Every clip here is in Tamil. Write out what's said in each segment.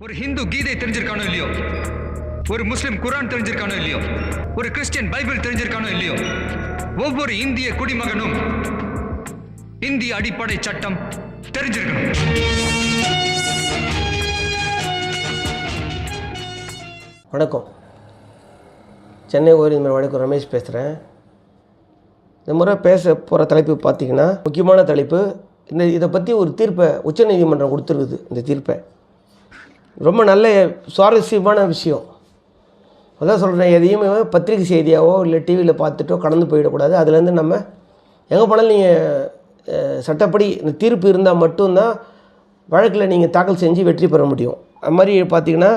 ஒரு ஹிந்து கீதை தெரிஞ்சிருக்கானோ இல்லையோ? ஒரு முஸ்லிம் குரான் தெரிஞ்சிருக்கானோ இல்லையோ? ஒரு கிறிஸ்டியன் பைபிள் தெரிஞ்சிருக்கானோ இல்லையோ? ஒவ்வொரு இந்திய குடிமகனும் இந்திய அடிப்படை சட்டம் தெரிஞ்சிருக்கணும். வணக்கம். சென்னை உயர்நீதிமன்ற வழக்கு ரமேஷ் பேசுகிறேன் இந்த முறை பேச போகிற தலைப்பு பார்த்தீங்கன்னா முக்கியமான தலைப்பு இந்த இதை பற்றி ஒரு தீர்ப்பை உச்சநீதிமன்றம் கொடுத்துருக்குது இந்த தீர்ப்பை. ரொம்ப நல்ல சுவாரஸ்யமான விஷயம். அதான் சொல்கிறேன் எதையுமே பத்திரிகை செய்தியாவோ இல்லை டிவியில் பார்த்துட்டோ கடந்து போயிடக்கூடாது. அதுலேருந்து நம்ம எங்கே போனாலும் நீங்கள் சட்டப்படி இந்த தீர்ப்பு இருந்தால் மட்டும்தான் வழக்கில் நீங்கள் தாக்கல் செஞ்சு வெற்றி பெற முடியும். அது மாதிரி பார்த்தீங்கன்னா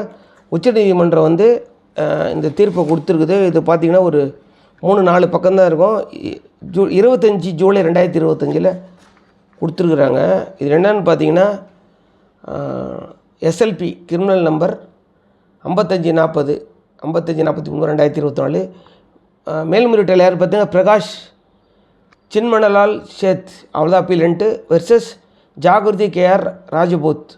உச்சநீதிமன்றம் வந்து இந்த தீர்ப்பை கொடுத்துருக்குது. இது பார்த்தீங்கன்னா ஒரு மூணு நாலு பக்கம்தான் இருக்கும். ஜூ இருபத்தஞ்சி ஜூலை ரெண்டாயிரத்தி இருபத்தஞ்சில் கொடுத்துருக்குறாங்க. இது என்னன்னு பார்த்தீங்கன்னா எஸ்எல்பி கிரிமினல் நம்பர் ஐம்பத்தஞ்சு நாற்பது ஐம்பத்தஞ்சு நாற்பத்தி மூணு ரெண்டாயிரத்தி இருபத்தி நாலு. மேல்முறையீட்டில் யார் பார்த்தீங்கன்னா பிரகாஷ் சின்மணலால் ஷேத் அவ்வளோதான் appellant versus Jagruti KR Rajput.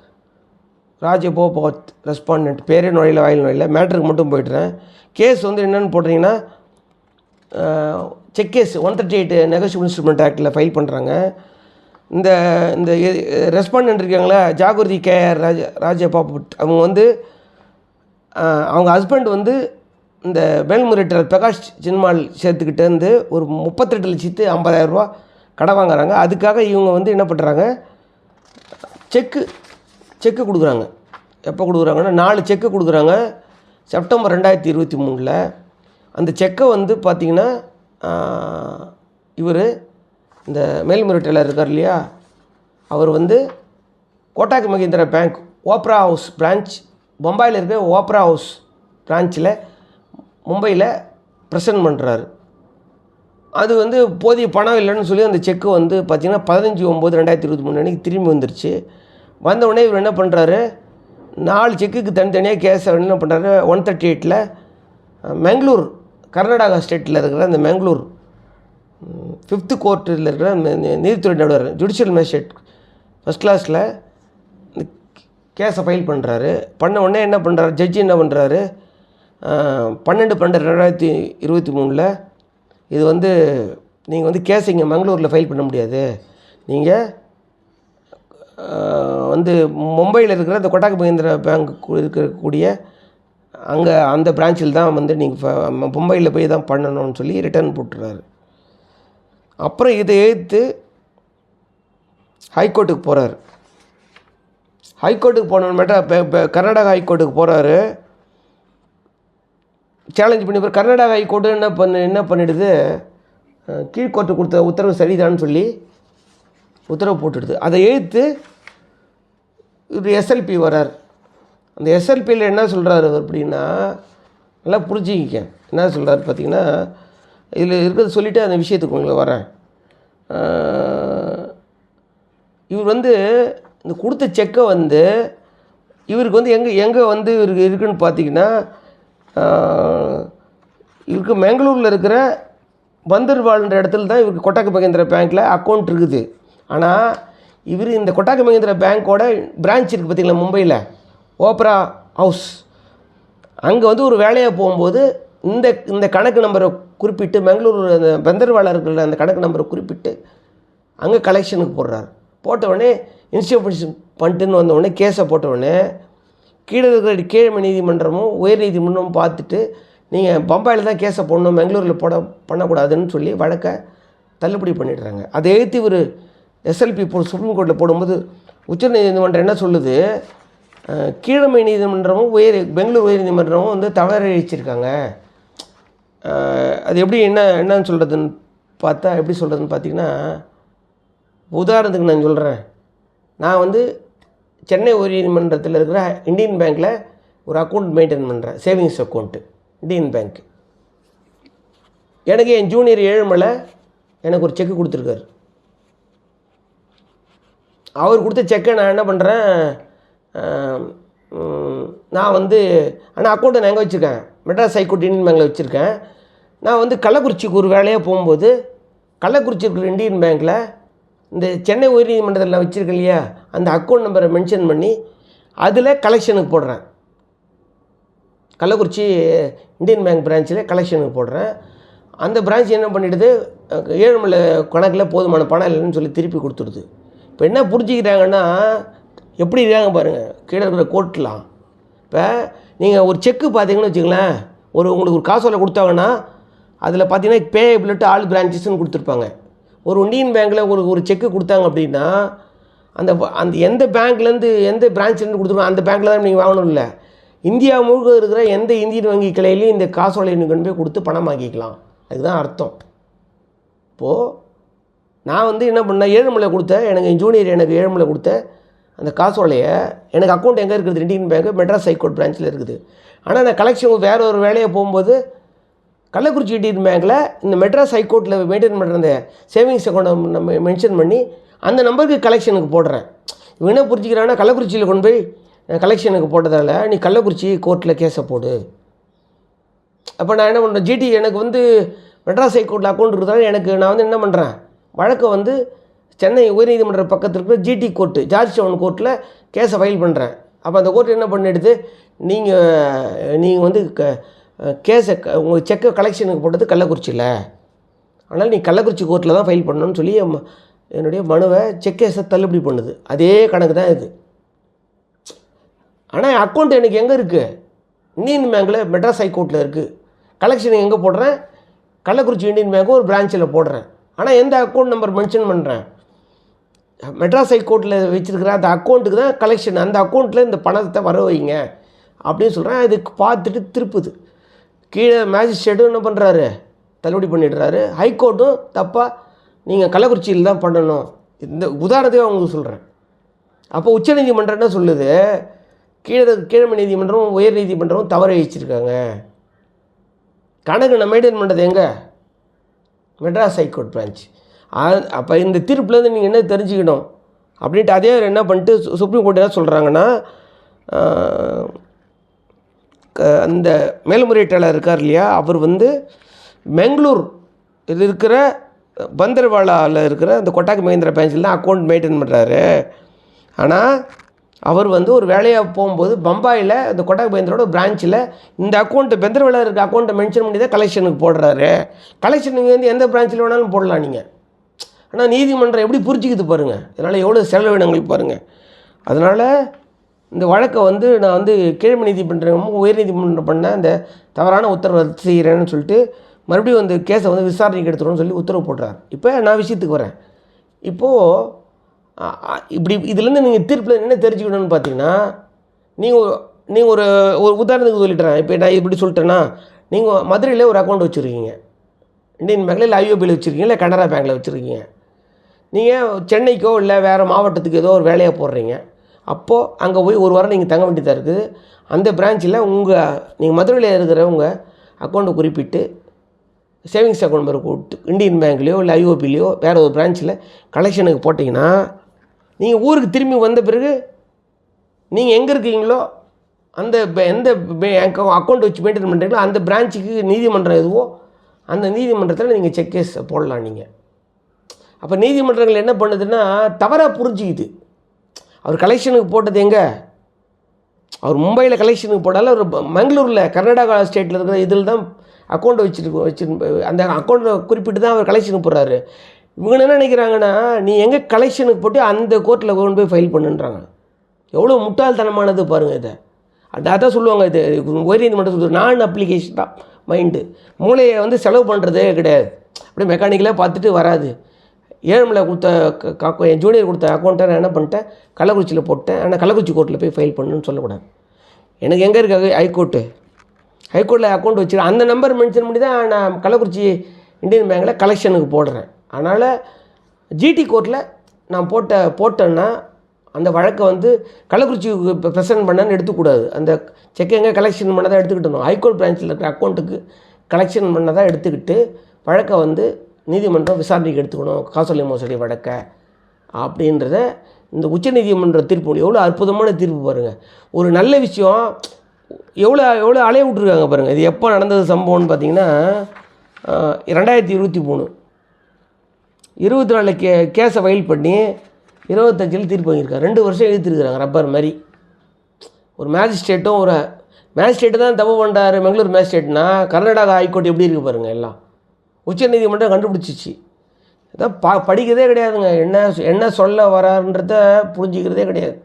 ராஜபோபோத் respondent பேரே நுழையில் வாயில் நுழையில். மேட்ருக்கு மட்டும் போய்ட்டுறேன். கேஸ் வந்து என்னென்னு போட்டிங்கன்னா cheque case one thirty eight negotiable instrument ஆக்டில் ஃபைல் பண்ணுறாங்க இந்த இந்த ரெஸ்பாண்ட் இருக்காங்களே? ஜாகிருதி கேஆர் ராஜ ராஜபாபுட். அவங்க வந்து அவங்க ஹஸ்பண்ட் வந்து இந்த மேல்முறையீட்டர் பிரகாஷ் சின்மால் சேர்த்துக்கிட்டே இருந்து ஒரு முப்பத்தெட்டு லட்சத்து ஐம்பதாயிரரூபா கடன் வாங்குறாங்க. அதுக்காக இவங்க வந்து என்ன பண்ணுறாங்க செக்கு செக்கு கொடுக்குறாங்க. எப்போ கொடுக்குறாங்கன்னா நாலு செக்கு கொடுக்குறாங்க. செப்டம்பர் ரெண்டாயிரத்தி இருபத்தி மூணில். அந்த செக்கை வந்து பார்த்திங்கன்னா இவர் இந்த மேல்முறையீட்டாளர் இருக்கார் இல்லையா? அவர் வந்து Kotak Mahindra bank opera house branch பம்பாயில் இருக்க ஓப்ரா ஹவுஸ் பிரான்ச்சில் மும்பையில் ப்ரெசன்ட் பண்ணுறாரு அது வந்து போதிய பணம் இல்லைன்னு சொல்லி அந்த செக்கு வந்து பார்த்திங்கன்னா பதினஞ்சு ஒம்பது ரெண்டாயிரத்தி இருபத்தி மூணு அன்றைக்கி திரும்பி வந்துருச்சு. வந்த உடனே இவர் என்ன பண்ணுறாரு நாலு செக்குக்கு தனித்தனியாக கேஸ் என்ன பண்ணுறாரு ஒன் தேர்ட்டி எயிட்டில் பெங்களூர் கர்நாடகா ஸ்டேட்டில் இருக்கிற அந்த பெங்களூர் ஃபிஃப்த்து கோர்ட்டில் இருக்கிற நீதித்துறை நடுவர் ஜுடிஷியல் மேஜிஸ்ட்ரேட் ஃபஸ்ட் கிளாஸில் கேஸை ஃபைல் பண்ணுறாரு பண்ண உடனே என்ன பண்ணுறாரு ஜட்ஜி என்ன பண்ணுறாரு பன்னெண்டு பன்னெண்டு ரெண்டாயிரத்தி இருபத்தி மூணில் இது வந்து நீங்கள் வந்து கேஸ் இங்கே மங்களூரில் ஃபைல் பண்ண முடியாது. நீங்கள் வந்து மும்பையில் இருக்கிற இந்த கொட்டாக் மகேந்திர பேங்க் இருக்கக்கூடிய அங்கே அந்த பிரான்ச்சில் தான் வந்து நீங்கள் மும்பையில் போய் தான் பண்ணணும்னு சொல்லி ரிட்டர்ன் போட்டுறாரு. அப்புறம் இதை எதிர்த்து ஹைகோர்ட்டுக்கு போகிறார் ஹைகோர்ட்டுக்கு போன கர்நாடகா ஹைகோர்ட்டுக்கு போகிறாரு சேலஞ்ச் பண்ணி போகிற கர்நாடகா ஹைகோர்ட்டு என்ன பண்ணு என்ன பண்ணிடுது? கீழ்கோர்ட்டு கொடுத்த உத்தரவு சரிதான்னு சொல்லி உத்தரவு போட்டுடுது. அதை எழுத்து இவர் எஸ்எல்பி வரார். அந்த எஸ்எல்பியில் என்ன சொல்கிறாரு அப்படின்னா நல்லா புரிஞ்சுக்கிங்க. என்ன சொல்கிறாரு பார்த்திங்கன்னா இதில் இருக்கிறத சொல்லிவிட்டு அந்த விஷயத்துக்கு உங்களை வரேன் இவர் வந்து இந்த கொடுத்த செக்கை வந்து இவருக்கு வந்து எங்கே எங்கே வந்து இவருக்கு இருக்குன்னு பார்த்தீங்கன்னா இவருக்கு பெங்களூரில் இருக்கிற பந்தர்வால்ன்ற இடத்துல தான் இவருக்கு கொட்டாக்க மகேந்திர பேங்க்கில் அக்கௌண்ட் இருக்குது. ஆனால் இவர் இந்த கொட்டாக்க மகேந்திர பேங்க்கோட பிரான்ச் இருக்குது பார்த்தீங்களா மும்பையில்? Opera house. அங்கே வந்து ஒரு வேலையாக போகும்போது இந்த இந்த கணக்கு நம்பரை குறிப்பிட்டு பெங்களூர் அந்த பந்தர்வாளர்கள் அந்த கணக்கு நம்பரை குறிப்பிட்டு அங்கே கலெக்ஷனுக்கு போடுறாரு. போட்டவுடனே இன்ஸ்டியூஷன் பண்ணிட்டுன்னு வந்தவுடனே கேஸை போட்டவுடனே கீழே இருக்கிற கீழமை நீதிமன்றமும் உயர் நீதிமன்றமும் பார்த்துட்டு நீங்கள் பம்பாயில் தான் கேஸை போடணும் பெங்களூரில் போட பண்ணக்கூடாதுன்னு சொல்லி வழக்கை தள்ளுபடி பண்ணிடுறாங்க. அதை எழுத்து இவர் எஸ்எல்பி போ சுப்ரீம் கோர்ட்டில் போடும்போது உச்சநீதிமன்றம் என்ன சொல்லுது? கீழமை நீதிமன்றமும் உயர் பெங்களூர் உயர் நீதிமன்றமும் வந்து தவறழிச்சிருக்காங்க அழிச்சிருக்காங்க அது எப்படி என்ன என்னன்னு சொல்கிறதுன்னு பார்த்தா எப்படி சொல்கிறதுன்னு பார்த்தீங்கன்னா உதாரணத்துக்கு நான் சொல்கிறேன் நான் வந்து சென்னை உயர்நீதிமன்றத்தில் இருக்கிற இந்தியன் பேங்க்கில் ஒரு அக்கௌண்ட் மெயின்டைன் பண்ணுறேன் சேவிங்ஸ் அக்கௌண்ட்டு இந்தியன் பேங்க். எனக்கு என் ஜூனியர் ஏழுமலை எனக்கு ஒரு செக்கு கொடுத்துருக்காரு. அவர் கொடுத்த செக்கை நான் என்ன பண்ணுறேன் நான் வந்து ஆனால் அக்கௌண்ட்டை நான் எங்கே வச்சுருக்கேன்? மெட்ராஸ் ஹைகோர்ட் பேங்கில் வச்சுருக்கேன். நான் வந்து கள்ளக்குறிச்சிக்கு ஒரு வேலையாக போகும்போது கள்ளக்குறிச்சி இருக்கிற இந்தியன் பேங்க்கில் இந்த சென்னை உயர்நீதிமன்றத்தில் நான் வச்சுருக்கேன் இல்லையா அந்த அக்கௌண்ட் நம்பரை மென்ஷன் பண்ணி அதில் கலெக்ஷனுக்கு போடுறேன். கள்ளக்குறிச்சி இந்தியன் பேங்க் பிரான்ச்சில் கலெக்ஷனுக்கு போடுறேன். அந்த பிரான்ச் என்ன பண்ணிடுது ஏழுமலை கணக்கில் போதுமான பணம் இல்லைன்னு சொல்லி திருப்பி கொடுத்துடுது. இப்போ என்ன புரிஞ்சுக்கிறாங்கன்னா எப்படி இருக்காங்க பாருங்கள் கீழே இருக்கிற கோர்ட்லாம். இப்போ நீங்கள் ஒரு செக்கு பார்த்தீங்கன்னு வச்சுங்களேன் ஒரு உங்களுக்கு ஒரு காசோலை கொடுத்தாங்கன்னா அதில் பார்த்தீங்கன்னா பே பேபிள்ட்டு ஆல் பிரான்ச்சஸ்ன்னு கொடுத்துருப்பாங்க. ஒரு இண்டியன் பேங்க்கில் உங்களுக்கு ஒரு செக்கு கொடுத்தாங்க அப்படின்னா அந்த அந்த எந்த பேங்க்லேருந்து எந்த பிரான்ச்லேருந்து கொடுத்துருக்கோம் அந்த பேங்க்கில் தான் நீங்கள் வாங்கணும் இல்லை இந்தியா முழுக்க இருக்கிற எந்த இந்தியன் வங்கி கிளையிலையும் இந்த காசோலை கொண்டு போய் கொடுத்து பணம் வாங்கிக்கலாம். அதுதான் அர்த்தம். இப்போது நான் வந்து என்ன பண்ணேன் ஏழுமலை கொடுத்தேன் எனக்கு ஜூனியர் எனக்கு ஏழுமலை கொடுத்த அந்த காசோலையை எனக்கு அக்கௌண்ட் எங்கே இருக்குது? Indian bank Madras high court பிரான்ச்சில் இருக்குது. ஆனால் நான் கலெக்ஷன் வேறு ஒரு வேலையை போகும்போது கள்ளக்குறிச்சி இண்டியன் பேங்க்கில் இந்த மெட்ராஸ் ஹைகோர்ட்டில் மெயின்டைன் பண்ணுற அந்த சேவிங்ஸ் அக்கௌண்ட்டை நம்ம மென்ஷன் பண்ணி அந்த நம்பருக்கு கலெக்ஷனுக்கு போடுறேன். இவன் என்ன புரிஞ்சுக்கிறான்னா கள்ளக்குறிச்சியில் கொண்டு போய் கலெக்ஷனுக்கு போட்டதால் நீ கள்ளக்குறிச்சி கோர்ட்டில் கேஸை போடு. அப்போ நான் என்ன பண்ணுறேன் ஜிடி எனக்கு வந்து மெட்ராஸ் ஹைகோர்ட்டில் அக்கௌண்ட் இருக்கிறதால எனக்கு நான் வந்து என்ன பண்ணுறேன் வழக்கை வந்து சென்னை உயர்நீதிமன்ற பக்கத்தில் இருக்கிற ஜிடி கோர்ட்டு ஜார்ஜ் டவுன் கோர்ட்டில் கேஸை ஃபைல் பண்ணுறேன் அப்போ அந்த கோர்ட் என்ன பண்ணிடுது? நீங்கள் நீங்கள் வந்து க கேஸை க உங்கள் செக்கை கலெக்ஷனுக்கு போட்டது கள்ளக்குறிச்சியில். ஆனால் நீ கள்ளக்குறிச்சி கோர்ட்டில் தான் ஃபைல் பண்ணணும்னு சொல்லி என்னுடைய மனுவை செக் கேஸை தள்ளுபடி பண்ணுது. அதே கணக்கு தான் இது. ஆனால் அக்கௌண்ட் எனக்கு எங்கே இருக்குது இந்தியன் பேங்க்கில் மெட்ராஸ் ஹைகோர்ட்டில் இருக்குது கலெக்ஷன் எங்கே போடுறேன்? கள்ளக்குறிச்சி இந்தியன் பேங்க்கு ஒரு பிரான்ச்சில் போடுறேன். ஆனால் எந்த அக்கௌண்ட் நம்பர் மென்ஷன் பண்ணுறேன் மெட்ராஸ் ஹைகோர்ட்டில் வச்சுருக்கிற அந்த அக்கௌண்ட்டுக்கு தான் கலெக்ஷன் அந்த அக்கௌண்ட்டில் இந்த பணத்தை வர வைங்க. அப்படின்னு சொல்கிறேன் அதுக்கு பார்த்துட்டு திருப்புது. கீழே மேஜிஸ்ட்ரேட்டும் என்ன பண்ணுறாரு தள்ளுபடி பண்ணிடுறாரு. ஹைகோர்ட்டும் தப்பாக நீங்கள் கள்ளக்குறிச்சியில் தான் பண்ணணும். இந்த உதாரணத்துக்கு உங்களுக்கு சொல்கிறேன் அப்போ உச்சநீதிமன்றம் என்ன சொல்லுது? கீழே கீழமை நீதிமன்றம் உயர் நீதிமன்றமும் தவறு வச்சிருக்காங்க. கணக்கு நான் மெயின்டைன் பண்ணுறது எங்கே? மெட்ராஸ் ஹைகோர்ட் பிரான்ச் அப்போ இந்த தீர்ப்புலேருந்து நீங்கள் என்ன தெரிஞ்சுக்கணும்? அப்படின்ட்டு அதே அவர் என்ன பண்ணிட்டு சுப்ரீம் கோர்ட் என்ன சொல்கிறாங்கன்னா அந்த மேல்முறையீட்டாளர் இருக்கார் இல்லையா அவர் வந்து பெங்களூர் இது இருக்கிற பந்தர்வாலாவில் இருக்கிற அந்த கொட்டாக் மகேந்திர பேங்க்கில் தான் அக்கௌண்ட் மெயின்டைன் பண்ணுறாரு ஆனால் அவர் வந்து ஒரு வேலையாக போகும்போது பம்பாயில் அந்த கொட்டாக் மகேந்திரோட பிரான்ச்சில் இந்த அக்கௌண்ட்டு பெந்தர்வாலா இருக்க அக்கௌண்ட்டை மென்ஷன் பண்ணி தான் கலெக்ஷனுக்கு போடுறாரு. கலெக்ஷன் நீங்கள் வந்து எந்த பிரான்ச்சில் வேணாலும் போடலாம் நீங்கள் ஆனால் நீதிமன்றம் எப்படி புரிஞ்சிக்கிது பாருங்கள் இதனால் எவ்வளோ செலவினங்கள் பாருங்கள் அதனால் இந்த வழக்கை வந்து நான் வந்து கீழ்மை நீதிமன்றம் உயர் நீதிமன்றம் பண்ண அந்த தவறான உத்தரவு ரத்து செய்கிறேன்னு சொல்லிட்டு மறுபடியும் அந்த கேஸை வந்து விசாரணைக்கு எடுத்துடணும்னு சொல்லி உத்தரவு போடுறார். இப்போ நான் விஷயத்துக்கு வரேன். இப்போது இப்படி இதுலேருந்து நீங்கள் தீர்ப்பில் என்ன தெரிஞ்சுக்கணும்னு பார்த்தீங்கன்னா நீங்கள் நீங்கள் ஒரு ஒரு உதாரணத்துக்கு சொல்லிட்டுறேன் இப்போ நான் இப்படி சொல்லிட்டேன்னா நீங்கள் மதுரையில் ஒரு அக்கௌண்ட் வச்சுருக்கீங்க. இந்தியன் பேங்க்கில் இல்லை ஐஓபியில் வச்சுருக்கீங்க இல்லை கனரா பேங்க்கில் வச்சுருக்கீங்க. நீங்கள் சென்னைக்கோ இல்லை வேறு மாவட்டத்துக்கு ஏதோ ஒரு வேலையை போடுறீங்க. அப்போது அங்கே போய் ஒரு வாரம் நீங்கள் தங்க வேண்டியதாக இருக்குது. அந்த பிரான்ச்சில் உங்கள் நீங்கள் மதுரையில் இருக்கிற உங்கள் அக்கௌண்ட்டை குறிப்பிட்டு சேவிங்ஸ் அக்கௌண்ட் நம்பர் கொடுத்து இந்தியன் பேங்க்லேயோ இல்லை ஐஓபிலேயோ வேறு ஒரு பிரான்ச்சில் கலெக்ஷனுக்கு போட்டிங்கன்னா நீங்கள் ஊருக்கு திரும்பி வந்த பிறகு நீங்கள் எங்கே இருக்கீங்களோ அந்த பே- எந்த அக்கௌண்ட் வச்சு மெயின்டைன் பண்ணுறீங்களோ அந்த பிரான்ச்சுக்கு நீதிமன்றம் எதுவோ அந்த நீதிமன்றத்தில் நீங்கள் செக் கேஸ் போடலாம் நீங்கள் அப்போ நீதிமன்றங்கள் என்ன பண்ணுதுன்னா தவறாக புரிஞ்சுக்குது. அவர் கலெக்ஷனுக்கு போட்டது எங்கே? அவர் மும்பையில் கலெக்ஷனுக்கு போடால அவர் மங்களூரில் கர்நாடகா ஸ்டேட்டில் இருக்கிற இதில் தான் அக்கௌண்ட்டை வச்சுருக்க வச்சு அந்த அக்கௌண்ட்டை குறிப்பிட்டு தான் அவர் கலெக்ஷனுக்கு போடுறாரு. இவங்க என்ன நினைக்கிறாங்கன்னா நீ எங்கே கலெக்ஷனுக்கு போட்டு அந்த கோர்ட்டில் கொண்டு போய் ஃபைல் பண்ணுன்றாங்க. எவ்வளோ முட்டாள்தனமானது பாருங்கள் இதை. அதான் சொல்லுவாங்க இது உயர்நீதிமன்றம் நீதிமன்றம் நான் அப்ளிகேஷன் தான் மைண்டு மூளையை வந்து செலவு பண்ணுறதே கிடையாது. அப்படியே மெக்கானிக்கலாக பார்த்துட்டு வராது. ஏழுமலை கொடுத்த க- என் ஜூனியர் கொடுத்த அக்கௌண்ட்டை நான் என்ன பண்ணிட்டேன்? கள்ளக்குறிச்சியில் போட்டேன். ஆனால் கள்ளக்குறிச்சி கோர்ட்டில் போய் ஃபைல் பண்ணுன்னு சொல்லக்கூடாது. எனக்கு எங்கே இருக்காங்க ஹைகோர்ட்டு ஹைகோர்ட்டில் அக்கௌண்ட் வச்சுருக்கேன் அந்த நம்பர் மென்ஷன் பண்ணி தான் நான் கள்ளக்குறிச்சி இந்தியன் பேங்க்கில் கலெக்ஷனுக்கு போடுறேன். அதனால் ஜிடி கோர்ட்டில் நான் போட்ட போட்டேன்னா அந்த வழக்கை வந்து கள்ளக்குறிச்சி ப்ரெசென்ட் பண்ணான்னு எடுத்துக்கூடாது. அந்த செக் எங்கே கலெக்ஷன் பண்ணதான் எடுத்துக்கிட்டணும். ஹைகோர்ட் பிரான்ச்சில் இருக்கிற அக்கௌண்ட்டுக்கு கலெக்ஷன் பண்ணதாக எடுத்துக்கிட்டு வழக்கை வந்து நீதிமன்றம் விசாரணைக்கு எடுத்துக்கணும் காசோலை மோசடி வழக்கை அப்படின்றத இந்த உச்சநீதிமன்ற தீர்ப்பு எவ்வளோ அற்புதமான தீர்ப்பு பாருங்கள் ஒரு நல்ல விஷயம் எவ்வளோ எவ்வளோ அலைய விட்ருக்காங்க பாருங்கள் இது எப்போ நடந்தது சம்பவம்னு பார்த்தீங்கன்னா ரெண்டாயிரத்தி இருபத்தி மூணு. இருபத்தி நாலில் கே கேஸை ஃபைல் பண்ணி இருபத்தஞ்சில் தீர்ப்பு வாங்கியிருக்காங்க ரெண்டு வருஷம் இழுத்துருக்குறாங்க ரப்பர் மாதிரி. ஒரு மேஜிஸ்ட்ரேட்டும் ஒரு மேஜிஸ்ட்ரேட்டு தான் தப்பு பண்ணுறாரு பெங்களூர் மேஜிஸ்ட்ரேட்னா கர்நாடகா ஹைகோர்ட் எப்படி இருக்கு பாருங்கள் எல்லாம். உச்சநீதிமன்றம் கண்டுபிடிச்சிச்சு. இதான் பா படிக்கிறதே கிடையாதுங்க. என்ன என்ன சொல்ல வராருன்றத புரிஞ்சிக்கிறதே கிடையாது.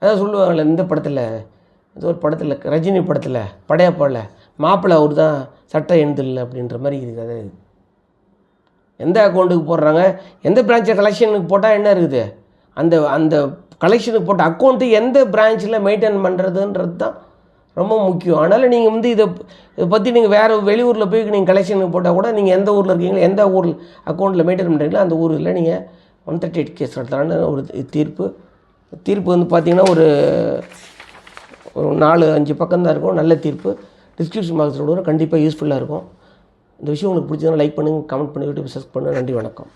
அதான் சொல்லுவாங்கள்ல இந்த படத்தில் இது ஒரு படத்தில் ரஜினி படத்தில் படையப்பாவில் மாப்பிள்ளை அவர் தான் சட்டை எழுந்தில்லை அப்படின்ற மாதிரி இருக்குது. அது எந்த அக்கௌண்ட்டுக்கு போடுறாங்க? எந்த பிரான்ச்சில் கலெக்ஷனுக்கு போட்டால் என்ன இருக்குது? அந்த அந்த கலெக்ஷனுக்கு போட்ட அக்கௌண்ட்டு எந்த பிரான்ச்சில் மெயின்டைன் பண்ணுறதுன்றது தான் ரொம்ப முக்கியம். அதனால் நீங்கள் வந்து இதை இதை பற்றி நீங்கள் வேறு வெளியூரில் போய் நீங்கள் கலெக்ஷனுக்கு போட்டால் கூட நீங்கள் எந்த ஊரில் இருக்கீங்களோ எந்த ஊரில் அக்கௌண்ட்டில் மெயின்டைன் பண்ணுறீங்களோ அந்த ஊரில் நீங்கள் ஒன் தேர்ட்டி எயிட் கேஸ் நடத்தலான்னு ஒரு தீர்ப்பு. தீர்ப்பு வந்து பார்த்திங்கன்னா ஒரு ஒரு நாலு அஞ்சு பக்கம் தான் இருக்கும். நல்ல தீர்ப்பு. டிஸ்கிரிப்ஷன் பாக்ஸில் கூட கண்டிப்பாக யூஸ்ஃபுல்லாக இருக்கும். இந்த விஷயம் உங்களுக்கு பிடிச்சதுன்னா லைக் பண்ணுங்கள் கமெண்ட் பண்ணி யூடியூப் சப்ஸ்கிரைப் பண்ணுங்கள் நன்றி வணக்கம்.